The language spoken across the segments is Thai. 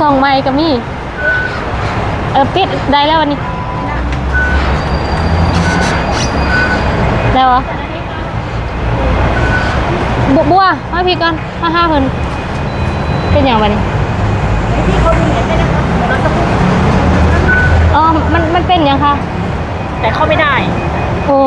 ส่องไม้ก็มี เออปิดได้แล้ววันนี้ ได้วะบัวบัวมาพี่ก่อนมาห้าเพิ่นเป็นอย่างวันนี้ที่เขามีเน็ตได้นะคะเดี๋ยวเราจะพูดอ๋อมันมันเป็นอย่างคะแต่เข้าไม่ได้ โอ้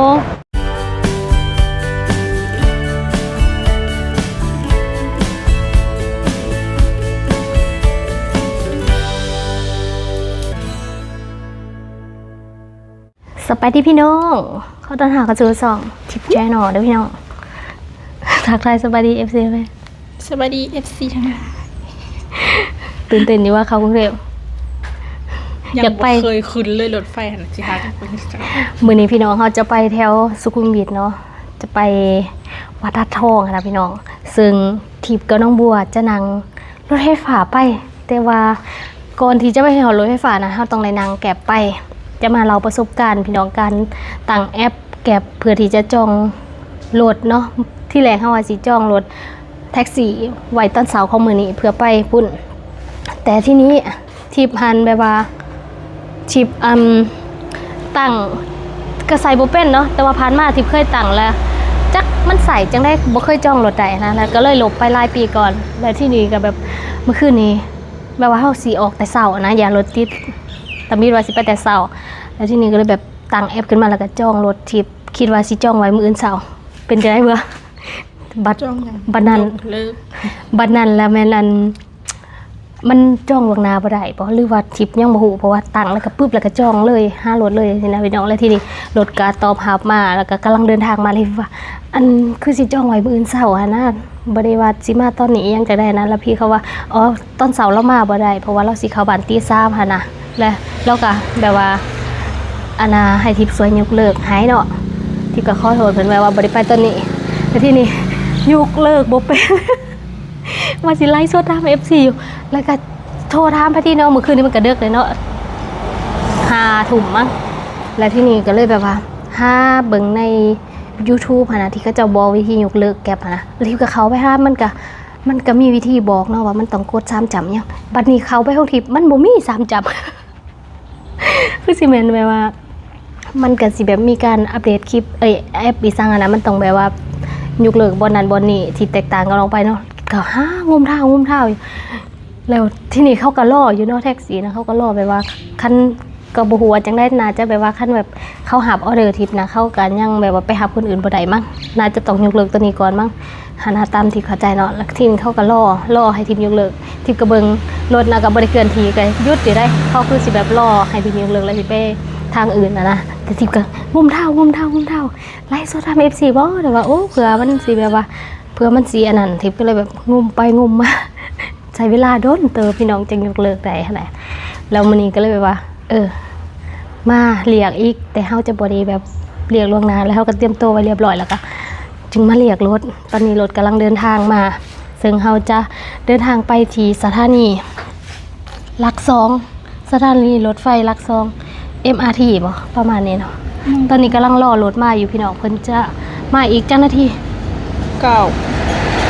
สไปที่พี่น้องเขาต้อนหากระจูสองทิปแจนอเด้อพี่น้องทักทายสบายดีเอฟซีไหมสวัสดี FC ทั้งหลายตื่นเต้นอยู่ว่าเขากรุงเทพยังอยากไปบ่เคยขึ้นเลยรถไฟหันสิฮะทุกคนจ้ะมือนี้พี่น้องเขาจะไปแถวสุขุมวิทเนาะจะไปวัดทัดทองค่ะนะพี่น้อง ซึ่งทิพย์กับน้องบัวจะนั่งรถไฟฟ้าไป แต่ว่าก่อนที่จะไปหอรถไฟฟ้านะเราต้องเลยนั่งแกร็บไป จะมาเราประสบการณ์พี่น้องกันต่างแอปแก็บเพื่อที่จะจองรถเนาะที่แรกเขาว่าสิจองรถแท็กซี่ไว้ต้นเสาร์ของมือนี้เพื่อไปปุ่น แต่ที่นี้ทิพันแบบว่าชิปอืมตั้งกระใส่บ่เป็นเนาะแต่ว่าผ่านมาทิพย์เคยตั้งแล้วจักมันใส่จังได้บ่เคยจ้องรถใดนะแล้วก็เลยหลบไปหลายปีก่อน แล้วที่นี่ก็แบบเมื่อคืนนี้แบบว่าเฮาสิออกแต่เช้าอะนะอย่ารถติด แต่มีว่าสิไปแต่เช้าแล้วที่นี่ก็เลยแบบตั้งแอปขึ้นมาแล้วก็จ้องรถทิพย์คิดว่าสิจ้องไว้มื้ออื่นเช้าเป็นจังได๋บ่บัดจ้องยังบัดนั้นยกเลิกบัดนั้นแล้วแม่นอัน มันจ้องลวงนาบ่ได้บ่หรือว่าทิปยังบ่ฮู้เพราะว่าตั้งแล้วก็ปึ๊บแล้วก็จ้องเลยห้ารถเลยสินะพี่น้องแล้วทีนี้รถก็ตอบรับมาแล้วก็กำลังเดินทางมาเลยว่า อันคือสิจ้องไว้มื้ออื่นเช้าหั่นนะบ่ได้ว่าสิมาตอนนี้ยังจะได้นะแล้วพี่เขาว่าอ๋อตอนเช้าเรามาบ่ได้เพราะว่าเราสิเข้าบ้านตี3หั่นนะแล้วเราก็แบบว่าอันน่ะให้ทิปสวยยกเลิกหายเนาะทิปก็ขอโทษเพิ่นไว้ว่าบ่ได้ไปตอนนี้แล้วทีนี้ยกเลิกบ่เป็น ว่าสิไล่โซดามเอฟซีอยู่ แล้วก็โทรถามพระที่น้องเมื่อคืนนี้มันกระเดึกเลยเนาะหาถุ่มมั้งแล้วที่นี่ก็เลยแบบว่าห้าเบิ่งใน YouTube นะที่เขาจะบอกวิธียกเลิกแก็บนะแล้วที่กับเขาไปห้ามันก็มันก็มีวิธีบอกเนาะว่ามันต้องกดสามจำเนี่ยบัดนี้เขาไปห้องทิพมันบ่มีสามจำคือสิแมนแบบว่า มันก็สิแบบมีการอัปเดตคลิปเอ้ยแอปอีสังอะนะมันต้องแบบว่ายกเลิกบอนนั้นบอนนี้ที่แตกต่างกันออกไปเนาะ ก็หางมเท้างมเท้าอยู่แล้วที่นี่เขาก็ล่ออยู่นาะแท็กซี่นะเขาก็ล่อไปว่าคันก็บ่ฮู้ว่าจังได้น่าจะแบบว่าคันแบบเขาหับออเดอร์ทิปนะเข้ากันยังแบบว่าไปหับคนอื่นบ่ได้มั้งน่าจะต้องยกเลิกตัวนี้ก่อนมั้งหานาตามที่เข้าใจเนาะแล้วทีนี้เขาก็ล่อล่อให้ทีมยกเลิกทีมก็เบิงรถนะก็บ่ได้เกินทีก็หยุดอยู่ได้เขาคือสิแบบล่อให้ทีมยกเลิกแล้วสิไปทางอื่นนะนะแต่ทิพย์ก็งุมเท้างุมเท้างุมเท้าไล่โซทามเอฟซีบ่แต่ว่าโอ้เผื่อมันสีแบบว่า เผื่อมันสีอันนั้นทิพย์ก็เลยแบบงุมไปงุมมาใช้เวลาโดนเตอพี่น้องจึงยกเลิกได้ขนาดแล้วมันนี้ก็เลยแบบว่า เออ มาเรียกอีก แต่เฮาจะบ่ได้แบบเรียกล่วงหน้าแล้วเฮาก็เตรียมตัวไว้เรียบร้อยแล้วก็จึงมาเรียกรถ ตอนนี้รถกำลังเดินทางมา ซึ่งเฮาจะเดินทางไปที่สถานีหลักสองสถานีรถไฟหลักสอง MRT บ่ประมาณนี้เนาะตอนนี้กำลังรอรถมาอยู่พี่น้องเพิ่นจะมาอีกจังนาที เก้า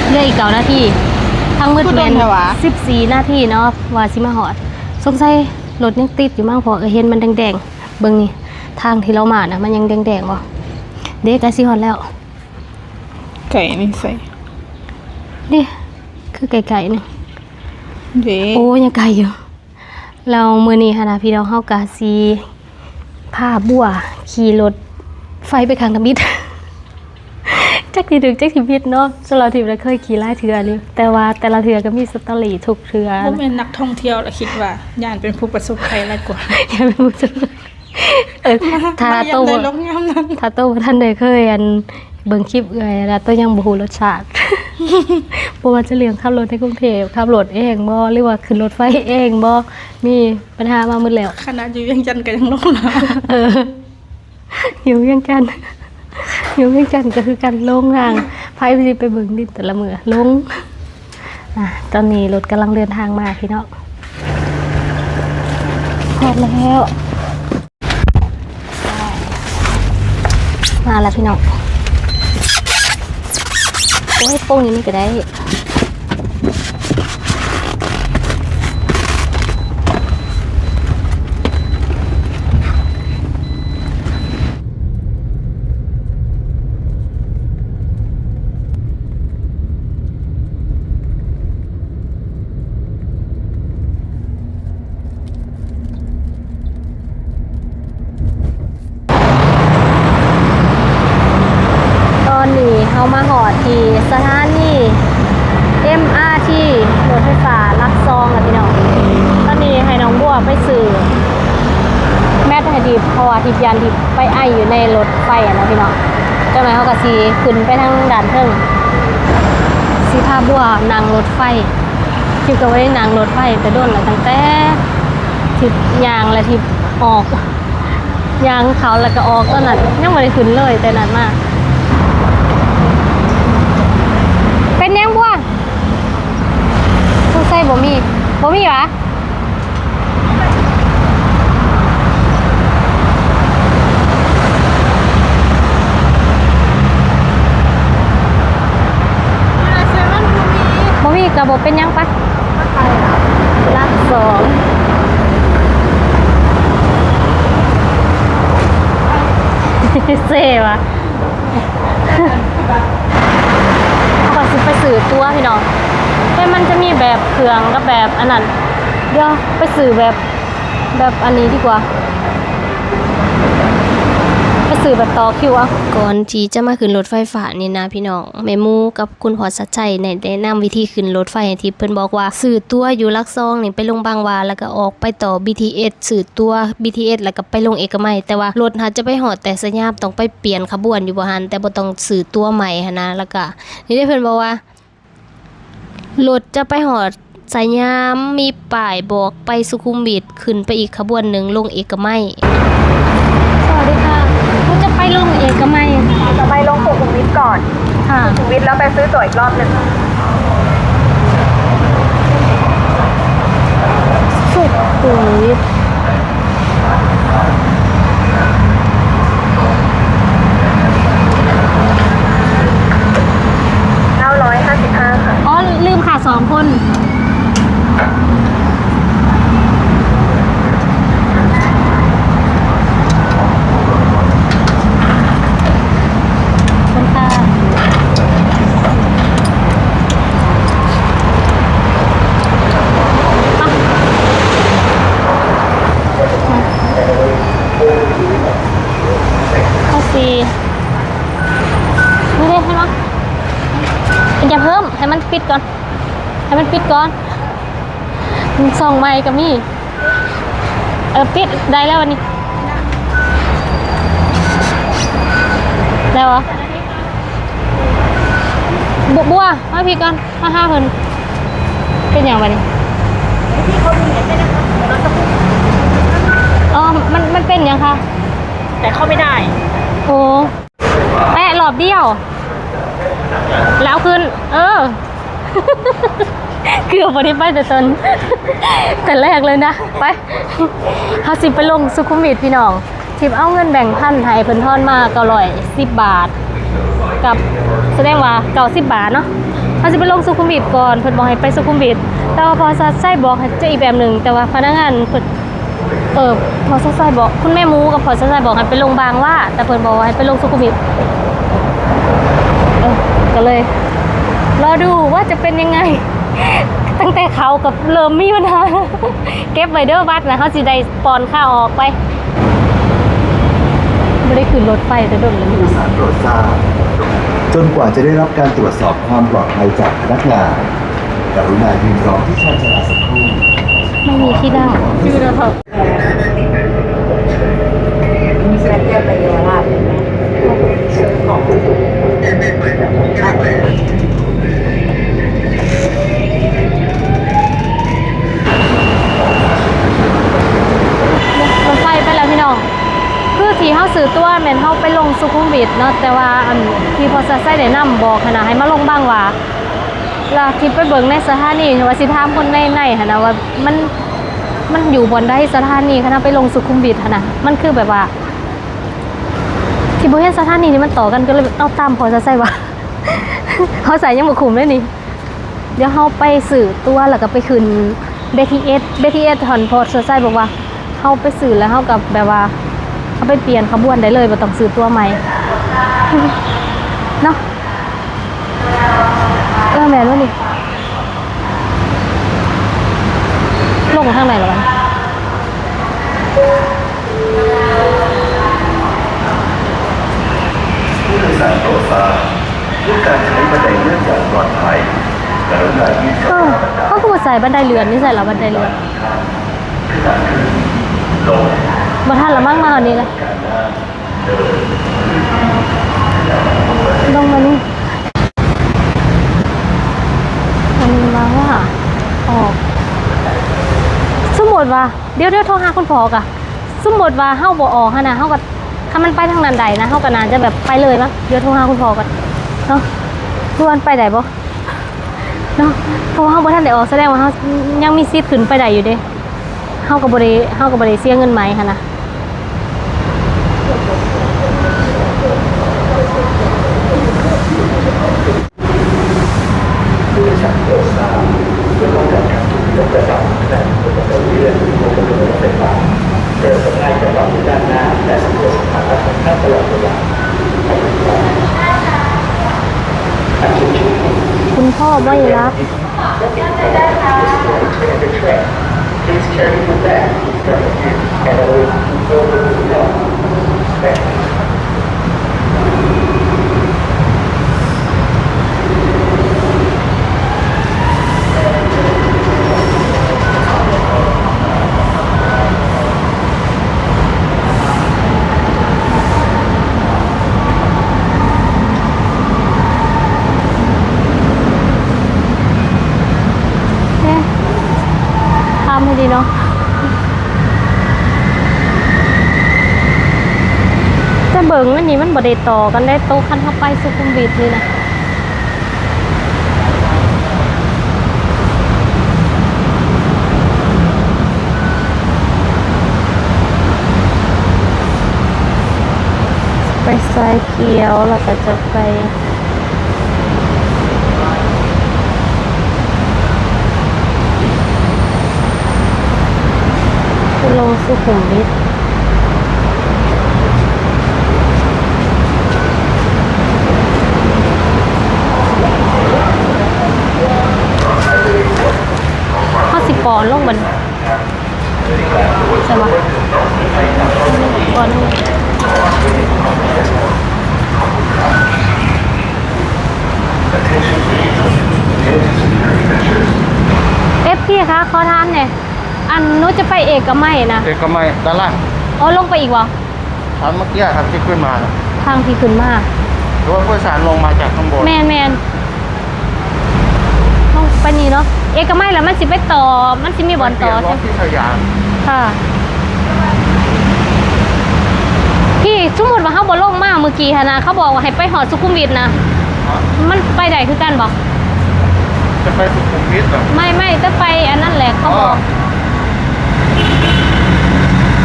เหลืออีกเก้านาทีทั้งหมืดพูดแม่นโดนเหรอวะ14นาทีเนาะว่าสิมาฮอดสงสัยรถยังติดอยู่มั้งเพราะเออเห็นมันแดงๆเบิ่งนี่ทางที่เรามานะมันยังแดงๆบ่เด็กก็สิฮอดแล้วไก่นี่ใส่นี่คือไกลๆนี่ เด้โอ้ยังไกลอยู่ เรามื้อนี้ค่ะนะพี่น้องเฮากะสิพาบัวขี่รถไฟไปข้างทมิดจัก ที่ถึงจักที่พิดเนาะสำหรับทีมเราเคยขี่ไล่เถื่อนี่แต่ว่าแต่ละเถื่อก็มีสตอรี่ทุกเถื่อพวกเป็นนักท่องเที่ยวแล้วคิดว่าย่านเป็นผู้ประสบภัยหลายกว่าอย่าไปพูดจังเออถ้ามาโตย่ำได้ลงยามนั้นถ้าโตบ่ท่านได้เคยอันเบิ่งคลิปเอื้อยแล้วโตยังบ่ฮู้รสชาติบ่ว่าจะเลี้ยงขับรถในกรุงเทพขับรถเองบ่หรือว่าขึ้นรถไฟเองบ่มีปัญหามาหมดแล้วขนาดอยู่เวียังจันทน์ก็ยังลงแล้วเอออยู่เวียงจันทน์ อยู่เวียงจันก็คือการลงทางพายไปไปเบิ่งดินแต่ละมือลงอะตอนนี้รถกำลังเดินทางมาพี่น้องพอดแล้วมาแล้วพี่น้องโอ้ยโป้งยังนี่ก็ได้ ไปสื่อแม่ทันทีพอทิพยานที่ไปไออยู่ในรถไฟอะนะพี่น้องเจ้าหน่อยเขากระซีขึ้นไปทางด่านเพิ่งสีผ้าบัวนางรถไฟคิดย์ก็ไม่ได้นางรถไฟแต่โดนอะไรตั้งแต่ทิพยางและทิพออกยางเขาแล้วก็ออกตอนนั้ยังไม่ได้ขึ้นเลยแต่นั้มากเป็นยังบัวผู้ใส่บ่มีบ่มีหรอ มีกระบบเป็นยังปะรักสองเซ่วะเขาก็สิไปสื่อตัวพี่น้องแต่มันจะมีแบบเครื่องกับแบบอันนั้น เดี๋ยวไปสื่อแบบแบบอันนี้ดีกว่า สื่อแบบต่อคิวอะก่อนที่จะมาขึ้นรถไฟฟ้านี่นะพี่น้องแม่มูกับคุณพอสัจชัยในแนะนำวิธีขึ้นรถไฟทิพย์เพิ่นบอกว่าสื่อตัวอยู่ลักซองนี่ไปลงบางวาแล้วก็ออกไปต่อ BTS สื่อตัว BTS แล้วก็ไปลงเอกมัยแต่ว่ารถหาจะไปหอดแต่สยามต้องไปเปลี่ยนขบวนอยู่บ่หันแต่บ่ต้องสื่อตัวใหม่หันนะแล้วก็นี่ได้เพิ่นบอกว่ารถจะไปหอดสยามมีป้ายบอกไปสุขุมวิทขึ้นไปอีกขบวนหนึ่งลงเอกมัย รอบหนึ่งสุขุมวิท 955 ค่ะ อ๋อ ลืมค่ะสองคน คนค่ะข้อสี่ นี่ได้ใช่ไหมอย่าเพิ่มให้มันปิดก่อน ให้มันปิดก่อนส่องไม้กับมี่เออปิดได้แล้ววันนี้ ได้เหรอบัวบัวมาพี่ก่อนมาห้าคนเป็นอย่างวันนี้อ๋อมันมันเป็นอย่างคะแต่เข้าไม่ได้โอ้แปะหลอบเดียว แล้วขึ้น เออ เกือบวันนี้ไปแต่ตน แต่แรกเลยนะ ไปเฮาสิไปลงสุขุมวิทพี่น้องทิปเอาเงินแบ่งพันให้เพิ่นทอนมาก็ร้อยสิบบาท กับแสดงว่าเก่าสิบบาทเนาะเฮาสิไปลงสุขุมวิทก่อนเพิ่นบอกให้ไปสุขุมวิทแต่ว่าพอซัดไส้บอกให้จะอีกแบบหนึ่งแต่ว่าพนักงานเพิ่นเออพอซัดไส้บอกคุณแม่มูกับพอซัดไส้บอกให้ไปลงบางว่า แต่เพิ่นบอกให้ไปลงสุขุมวิท ก็เลยรอดูว่าจะเป็นยังไง ตั้งแต่เขากับเริ่มมีปัญหาเก็บไว้เด้อบัตรนะเขาสิได้ปอนข้าวออกไปไม่ได้ขึ้นรถไฟแต่โดนเลยผู้โดยสารโปรดทราบจนกว่าจะได้รับการตรวจสอบความปลอดภัยจากพนักงานกรุณายืนรอที่ชานชาลาสักครู่ไม่มีที่นั่งคือเราแบบแม่เทียบไปเยาวราชเห็น ไหมซื้อของรถไฟไปแล้วพี่น้อง คือที่เฮาซื้อตัวแม่นเฮาไปลงสุขุมวิทเนาะแต่ว่าอันที่พอสัดไส้ได้นำบอกขนาดให้มาลงบ้างว่าแล้วที่ไปเบิ่งในสถานีว่าสิถามคนในในหั่นนะว่ามันมันอยู่บนได้สถานีคณะไปลงสุขุมวิทหั่นนะมันคือแบบว่า ที่บ่เห็นสถานีนี่มันต่อกันก็เลยเอาตามพอสัดไส้ว่าเฮาใส่ยังบ่คุ้มเลยนี่ เดี๋ยวเฮาไปสื่อตัวแล้วก็ไปขึ้น BTS BTS ถอนพอสัดไส้บอกว่าเฮาไปสื่อแล้วเฮากับแบบว่าเอาไปเปลี่ยนขบวนได้เลยบ่ต้องซื้อตัวใหม่เนาะเออแม่นว่านี่ลงทางไหนล่ะมันผู้ โดยสารโปรดทราบเพื่อการใช้บันไดเลื่อนอย่างปลอดภัยกรุณายืนเออเขาก็บ่ใส่บันไดเลื่อนนี่ใส่แล้วบันไดเลื่อนขณะขึ้นลงบ่ทันละมั่งมาตอนนี้ลยการลงมานี่มันมาว่าออกสมมติว่าเดี๋ยวเดี๋ยวโทรหาคุณพ่อกะสมมติว่าเฮาบ่ออกหั่นน่ะเฮาก็ ถ้ามันไปทางนันใดนะเฮาก็น่าจะแบบไปเลยมั้งเดี๋ยวโทรหาคุณพ่อกันเนาะทุกวันไปได้บ่เนาะเพราะว่าเฮาบ่ทันได้ออกแสดงว่าเฮายังมีสิทธิ์ขึ้นไปได้อยู่เด้เฮาก็บ่ได้เฮาก็บ่ได้เสียเงินไหมหั่นน่ะ คุณพ่อไม่รับเนี่ยทำให้ดีเนาะ จะ เบิงอันนี้มันบ่ได้ต่อกันได้โตะคันเข้าไปสุขุมวิทเลยนะไปสายเขียวแล้วก็จะไปลงสุขุมวิทข้อสิบปอนด์ลงบันใช่ปะปอนด์ลงเอฟพี่คะขอทานเนี่ยอันนู้ จะไปเอกมัยนะเอกมัยด้านล่างอ๋อลงไปอีกวะทางเมื่อกี้ครับที่ขึ้นมาทางที่ขึ้นมาหรือว่าผู้โดยสารลงมาจากข้างบนแมนแมนลงไปนี่เนาะเอกมัยแล้วมันสิไปต่อมันสิมีบอลต่อเปลี่ยนรใช่ถที่สยามค่ะพี่สมมติว่าเขาบอลงมาเมื่อกี้ฮะนะเขาบอกว่าให้ไปหอดสุขุมวิทนะมันไปได้คือกันบอกจะไปสุขุมวิทเหรอไม่ไม่จะไปอันนั้นแหละเขาบอก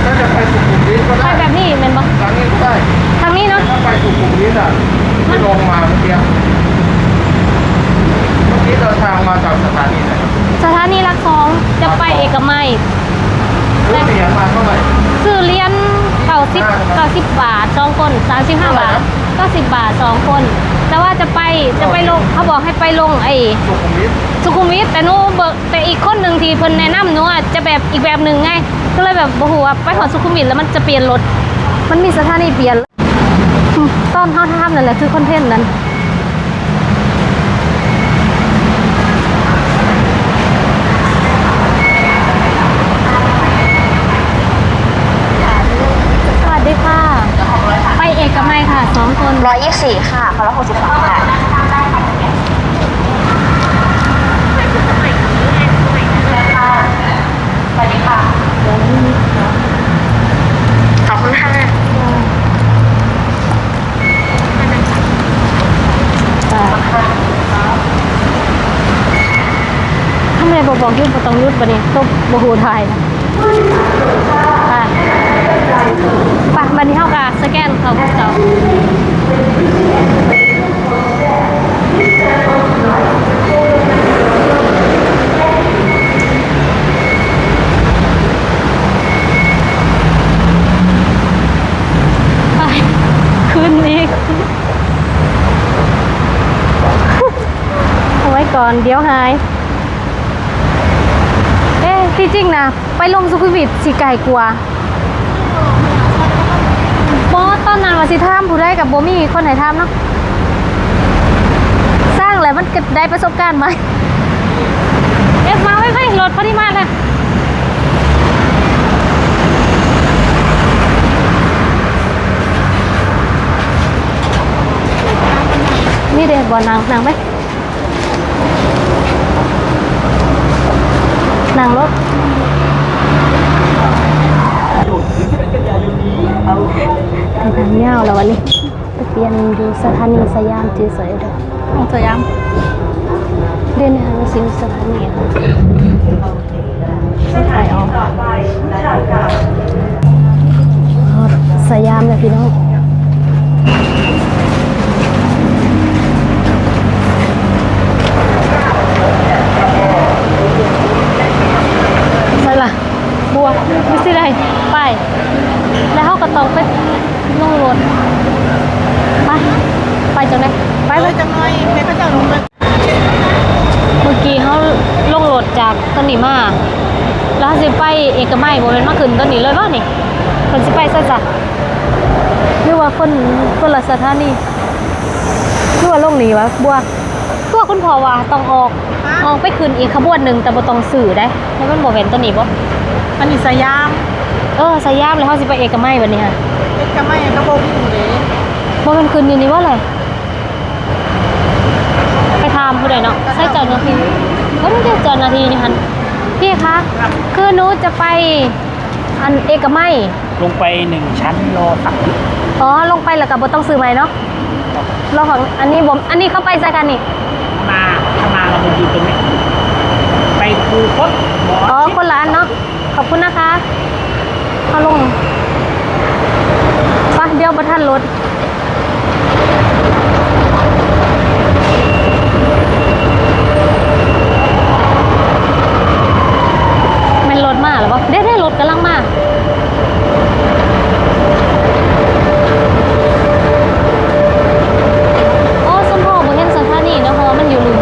ถ้าจะไปสุขุมวิทก็ไปได้แบบนี้แมนบอกทางนี้ก็ได้ทางนี้เนาะถ้าไปสุขุมวิทอะที่ลงมาเมื่อกี้เมื่อกี้เดินทางมาจากสถานีไหนสถานีรักสองจะไปเอกมัยรู้เสียมาเท่าไหร่ซื้อเรียนเก้าสิบเก้าสิบบาทสองคนสามสิบห้าบาทก็สิบบาทสองคน แต่ว่าจะไปจะไปลงเขาบอกให้ไปลงไอ้สุขุมวิทสุขุมวิทแต่หนูเบิกแต่อีกคนหนึ่งที่เพิ่นแนะนำหนูอะจะแบบอีกแบบหนึ่งไง ก็เลยแบบบ่ฮู้ว่าไปหอดสุขุมวิทแล้วมันจะเปลี่ยนรถ มันมีสถานีเปลี่ยนอืมตอนเฮาทำนั่นแหละคือคอนเทนต์นั้น สวัสดีค่ะ ไปเอกมัยค่ะสองคน ร้อยยี่สี่ค่ะคนละหกสิบสองค่ะสวัสดีค่ะ ขอบคุณค่ะ ทำไม บอกยุดบ่ต้องยุดบ่นี่ต้องบ่ฮู้ทายนะค่ะไปบัดนี้เฮาก็สแกนเขาพวกเจ้าเอาไว้ก่อนเดี๋ยวหาย ที่จริงนะ ไปลงสุขุมวิทสิไก่กลัวบอตอนนั้นว่าสิท่ามผู้ได้กับโบมี่คนไหนท่ามเนาะสร้างแล้วมันเกิดได้ประสบการณ์ไหมเอฟมาไม่ไม่รถพอดีมาเลยนี่เด็กบอลนางนางไหม นางรถไปทางเงาแล้ววันนี้ไปเปลี่ยนอยู่สถานีสยามจือสวยเด้อของสยามเดินในห้างสินสถานีค่ะรถไฟออกอ๋อสยามเลยพี่น้องใช่ล่ะบั วไม่ใช่ไรไป แล้วเขาก็ต้องไปลงรถไปไปจังไหนไปไปไปเลยจังหน่อยให้เขาเจ้าลงเลยเมื่อกี้เขาลงรถจากต้นนี้มาแล้วสิไปเอกมัยบ่แม่นมาขึ้นต้นนี้เลยว่านี่เพิ่นสิไปซะจ้ะหรือว่าคนคนละสถานีหรือว่าลงนี้วะบัวตัวคุณพ่อว่าต้องออกออกไปขึ้นอีกขบวนหนึงแต่บ่ต้องสื่อได้แล้วมันบ่แม่นต้นนี้บ่ อันนี้สยามเออสยามแล้วเฮาสิไปเอกมัยบัดนี้ฮะเอ็กซ์ก็ไม่ก็บ่ฮู้เด้บ่แม่นขึ้นอยู่นี่ว่าอะไรไปถามผู้ใดเนาะใช่เจ้าหน้าที่ก็ไม่ได้เจ้าหน้าที่นี่หั่นพี่คะคือหนูจะไปอันเอกมัยลงไปหนึ่งชั้นรอตักอ๋อลงไปแล้วก็บ่ต้องซื้อใหม่เนาะรอของอันนี้ผมอันนี้เข้าไปใส่กันนี่มาถ้ามาเราไปยืนตรงนี้ไปคูคตหมออ๋อชิดคนละอันเนาะ ขอบคุณนะคะเขาลงไปะเดี๋ยวประทันรถ แมันรถมาหรือเปล่าได้ได้รถกำลังมา โอ้สมพ่อบ่เห็นสถานีเนาะเพราะว่ามันอยู่ลุม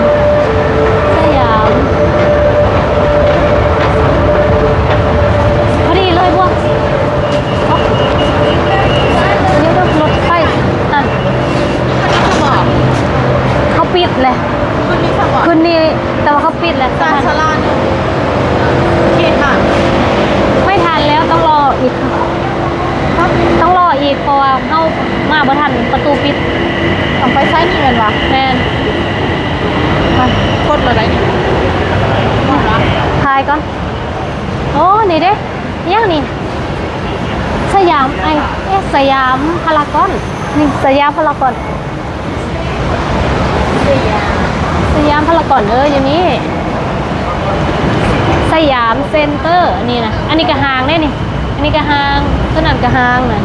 สยาม พอดีเลยพวกเอานี่รถรถไฟนั่นเขาปิดเลย คุณมีสมบัติ คืนนี้แต่ว่าเขาปิดแหละ การชลาเนี่ยเขตค่ะ ไม่ทันแล้วต้องรออีกค่ะต้องรออีกเพราะว่าเข้ามาบ่ทัน ประตูปิดต้องไปใช้นี่แม่นวะแมนกดอะไรนี่ว่าละทายก่อน โอ้ นี่เด้ยังนี่ สยามไอเอสยามพารากอน นี่สยามพารากอน สยามพารากอนเอออยู่นี่สยามเซ็นเตอร์นี่นะ อันนี้ก็ห้างได้นี่ อันนี้ก็ห้างตัวนั้นก็ห้างนะ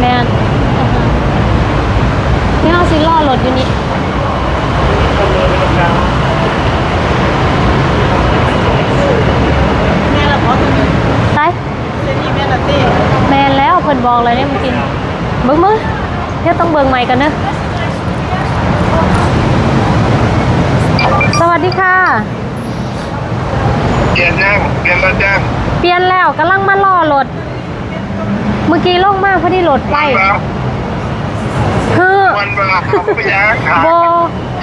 แมนก็ห้างนี่เอาสิล่อรถอยู่นี่แม่ละพอตัวนี้ใช่เซนี่แม่ละเต้แมนแล้วเพิ่นบอกเลยเนี่ยเมื่อกี้เบิ่งมือเดี๋ยวต้องเบิ่งใหม่กันเนอะสวัสดีค่ะ เปลี่ยนยังเปลี่ยนแล้วจ้าเปลี่ยนแล้วกำลังมารอรถ เมื่อกี้ลงมาพอดีรถไปคือวันเวลาเขาไปยังขายโบ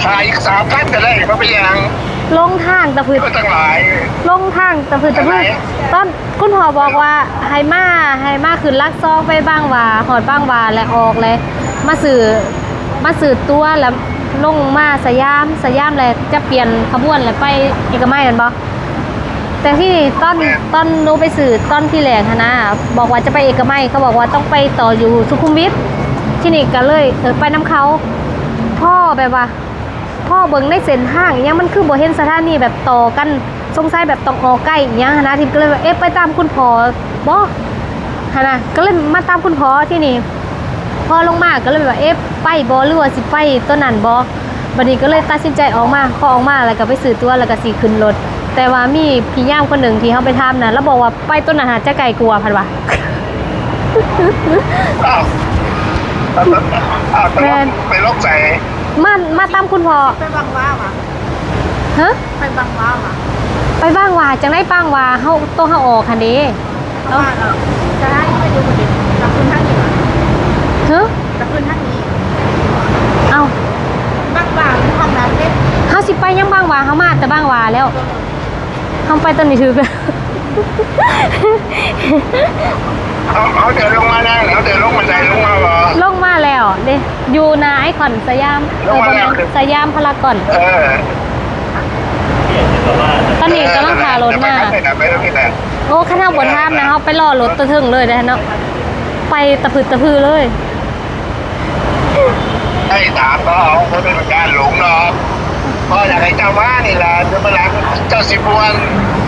ขายอีกสามพันก็ได้เขาไปยังลงทางตะพืดก็ตั้งหลายลงทางตะพืดตะพืดอะไรตอนคุณพ่อบอกว่าให้มาให้มาขึ้นลักซองไปบ้างว่าหอดบ้างว่าและออกเลย มาสื่อมาสื่อตัวแล้วลงมาสยามสยามเลยจะเปลี่ยนขบวนแล้วไปเอกมัยแมันบ่ แต่ที่ตอนตอนหนูไปสื่อตอนที่แหลกนะบอกว่าจะไปเอกมัยเขาบอกว่าต้องไปต่ออยู่สุขุมวิทที่นี่ก็เลยเออไปน้ำเขาพ่อแบบว่าพ่อเบิ่งในเส้นทางอิหยังมันคือบ่เห็นสถานีแบบต่อกันสงสัยแบบต้องออกใกล้อิหยังนะทิมก็เลยเอ๊ะไปตามคุณพ่อบ่หันะก็เลยมาตามคุณพ่อที่นี่พ่อลงมาก็เลยแบบเอ๊ะไปบ่หรือว่าสิไปต้นนั้นบ่บัดนี้ก็เลยตัดสินใจออกมาพอออกมาแล้วก็ไปซื้อตัวแล้วก็สิขึ้นรถ แต่ว่ามีพี่ย่ามคนหนึ่งที่เขาไปทำนะแล้วบอกว่าไปต้นนั้นหาจะไกลกลัวพันวะอ้าวอ้าวไปลบใส่มามาตามคุณพ่อไปบางว้าวะฮะไปบางว้าวะไปบ้างว่าจังได้บ้างว่าเฮาโตเฮาออกคันนี้เอาว่าเราจะได้ไปดูดิกับคืนท่านนี้วะฮะกับคืนท่านนี้เอาบางบางทำนั้นเด้เฮาสิไปยังบ้างว่าเฮามาแต่บ้างว่าแล้ว เฮาไปตอนนี้ถือกันเขาเขาเดินลงมาแล้วเขาเดินลงบันไดลงมาเหรอลงมาแล้วเด้อยู่นาไอคอนสยามเออประมาณสยามพารากอนเออตอนนี้กำลังพารถมาไปไหนไปแล้วที่ไหนโอ้ข้างหน้าบนท่ามนะเขาไปรอรถตะถึงเลยนะเนาะไปตะพืดตะพือเลยไอ้ถามก็เอาเขาเป็นการหลงเนาะ พ่ออยากให้เจ้าว่านี่แหละจะมาหลังเจ้าสิบวัน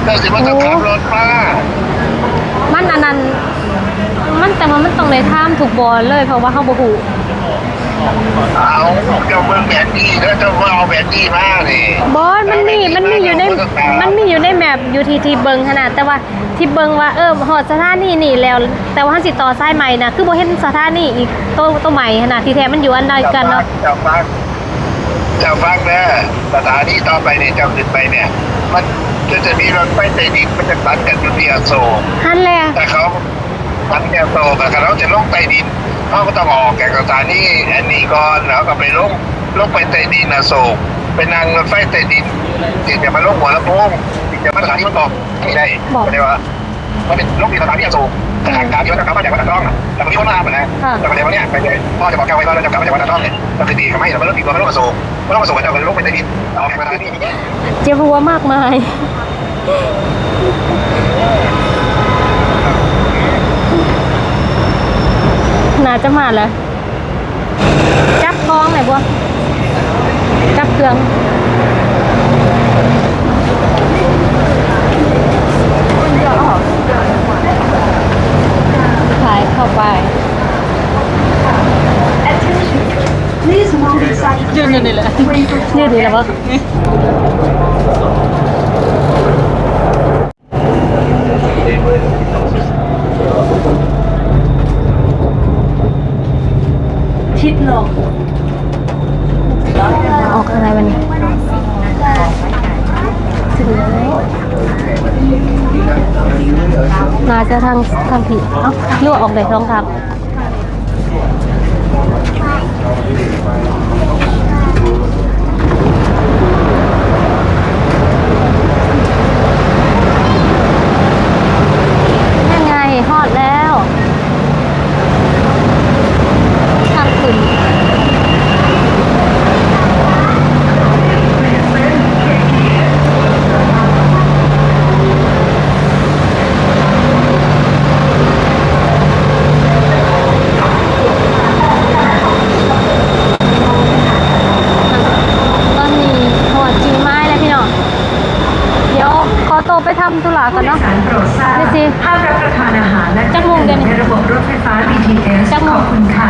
เจ้าสิบวันจะขับรถมามันอันนั้นมันแต่ว่ามันต้องในท่ามถูกบอลเลยเพราะว่าเขาบ่ฮู้เอาเจ้าเมืองแผนที่แล้วเจ้าว่าเอาแผนที่มานี่บอลมันมีมันมีอยู่ในมันมีอยู่ในแมปอยู่ที่ที่เบิงขนาดแต่ว่าที่เบิงว่าเออหอดสถานีนี่แล้ว แต่ว่าหันสิต่อสายใหม่นะคือบ่เห็นสถานีอีกตัวตัวใหม่ขนาดที่แท้มันอยู่อันใดกันเนาะ เจ้าฟังเจ้าฟังนะสถานีต่อไปเนี่ยเจ้าขึ้นไปเนี่ย มันจะจะมีรถไฟใต้ดินมันจะตัดกันอยู่ที่อโศกหันแหละแต่เขาตัดแก้วโตแต่เขาจะลงใต้ดินเขาก็ต้องออกแกกสถานีอันนี้ก่อนแล้วก็ไปลงลงไปใต้ดินอโศกไปนั่งรถไฟใต้ดินที่จะมาลงหัวลำโพงที่จะมาสถานีมันบอกไม่ได้ไม่ได้ว่า มันเป็นลงที่สถานีอโศกทางการที่ว่าจะกลับมาจากวัดตะต้องแต่มันมีคนมาเหมือนนะแต่ประเด็นว่าเนี่ยไปเลยพ่อจะบอกแกไว้ว่าเราจะกลับมาจากวัดตะต้องเนี่ยเราจะดีทำไมเราไม่ลงดีกว่าไม่ลงอโศกไม่ลงอโศกแต่เราลงไปใต้ดินออกแกสถานีเจ็บหัวมากมายน่าจะมาแล้วจับท้องไหนบัวจับเครื่อง ขายเข้าไปยืนอยู่นี่แหละยืดนี่แล้วปะชิดลงออกอะไรวันนี้ถึงแล้ว น่าจะทางทางผิดเอ้าหรือว่าออกได้สองครับยังไงฮอดแล้วทางขึ้นตอนนี้หอดจีไม้แล้วพี่น้อง เดี๋ยวขอตัวไปทำธุระก่อนเนาะ สารโปรดทราบ ไม่สิ ห้ามรับประทานอาหารและ จักรโมงเดี๋ยวนี้ ในระบบรถไฟฟ้า BTS จักรโม ข ง อบคุณค่ะ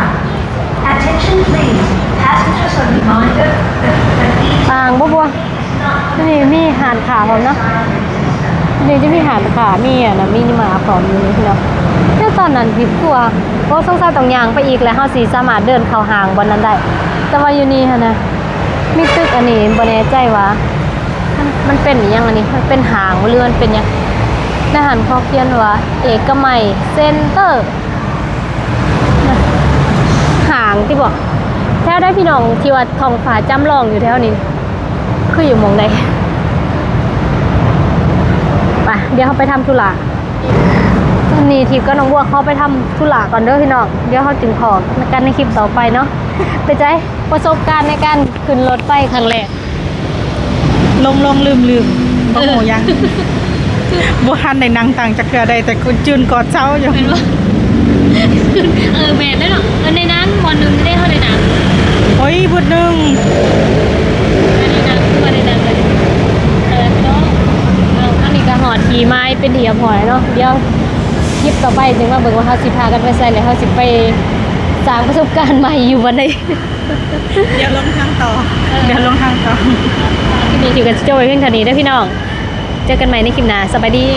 Attention please passengers are reminded that that each ต่างบัวบัวนี่มีหานขา พร้อมเนาะนี่จะมีหาขามีอะนะมีนิมาพร้อมอยู่นี่พี่เนาะเดี๋ยตอนนั้นผิดกลัวเพราะสงสัยต้องยางไปอีกแล้วเฮาสิสามารถเดินเข้าห้างบนนั้นได้ แต่ว่าอยู่นี่ฮะนะมีตึกอันนี้บ่แน่ใจว่ามันมันเป็นอิหยังอันนี้มันเป็นหางบ่หรือมันเป็นยังในหันเขาเขียนว่า เอกมัยเซ็นเตอร์หางที่บอกแถวได้พี่น้องที่ว่าทองฟ้าจำลองอยู่แถวนี้ คืออยู่มองใดไปเดี๋ยวเขาไปทำธุระตอนนี้ทิพย์ก็น้องบัวเขาไปทำธุระก่อนเด้อพี่น้องเดี๋ยวเขาจึงขอกันในคลิปต่อไปเนาะไปใจประสบการณ์ในการขึ้นรถไฟครั้งแรกลงลงลืมลืมบ่โหยังบ่ทันในนังต่างจากเรือใดแต่คุณจืนกอดเช้าอยู่เออแม่ได้หรอในนั้นวันหนึ่งได้เท่าไหร่นะโอ้ยบุดหนึง อันนี้นะคือวันในนั้นเลยเออเนาะเอาอั นนี้ก็หอดทีไม้เป็นเดียวพอแล้วเนาะเดี๋ยวคลิปต่อไปถึงมาเบิ่งว่าเขาสิพากันไปใส่เลยเขาสิไปสร้างประสบการณ์ใหม่อยู่วันใดเดี๋ยวลงทางต่อ เดี๋ยวลงทางต่อคลิปนี้ถือกันโจ้ยเพียงเท่านี้เด้อพี่น้อง เจอกันใหม่ในคลิปหน้าสบายดีส